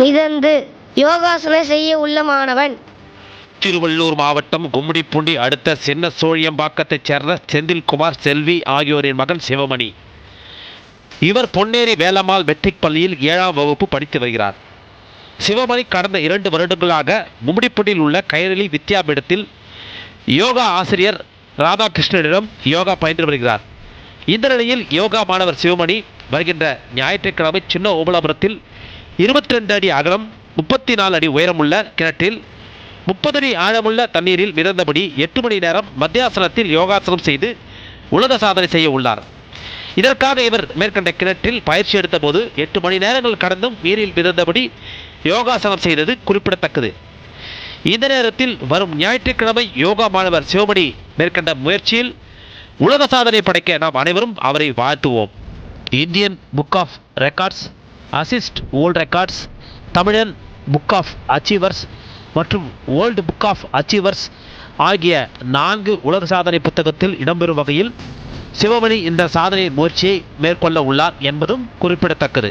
மிதந்து யோகாசனம் செய்ய உள்ள மாணவன் திருவள்ளூர் மாவட்டம் கும்மிடிப்பூண்டி அடுத்த சின்ன சோழியம்பாக்கத்தைச் சேர்ந்த செந்தில்குமார் செல்வி ஆகியோரின் மகன் சிவமணி. இவர் பொன்னேரி வேலம்மாள் மெட்ரிக் பள்ளியில் ஏழாம் வகுப்பு படித்து வருகிறார். சிவமணி கடந்த இரண்டு வருடங்களாக கும்மிடிப்பூண்டியில் உள்ள கைரளி வித்யாபீடத்தில் யோகா ஆசிரியர் ராதாகிருஷ்ணனிடம் யோகா பயின்று வருகிறார். இந்த நிலையில் யோகா மாணவர் சிவமணி வருகின்ற ஞாயிற்றுக்கிழமை சின்ன ஓபலாபுரத்தில் இருபத்தி ரெண்டு அடி அகலம் முப்பத்தி நாலு அடி உயரமுள்ள கிணற்றில் முப்பது அடி ஆழமுள்ள தண்ணீரில் மிதந்தபடி எட்டு மணி நேரம் மத்தியாசனத்தில் யோகாசனம் செய்து உலக சாதனை செய்ய உள்ளார். இதற்காக இவர் மேற்கண்ட கிணற்றில் பயிற்சி எடுத்தபோது எட்டு மணி நேரங்கள் கடந்தும் நீரில் மிதந்தபடி யோகாசனம் செய்தது குறிப்பிடத்தக்கது. இந்த நேரத்தில் வரும் ஞாயிற்றுக்கிழமை யோகா மாணவர் சிவமணி மேற்கண்ட முயற்சியில் உலக சாதனை படைக்க நாம் அனைவரும் அவரை வாழ்த்துவோம். Indian book of records assist world records Tamilan book of achievers மற்றும் ஓல்டு புக் ஆஃப் அச்சீவர்ஸ் ஆகிய நான்கு உலக சாதனை புத்தகத்தில் இடம்பெறும் வகையில் சிவமணி இந்த சாதனை முயற்சியை மேற்கொள்ள உள்ளார் என்பதும் குறிப்பிடத்தக்கது.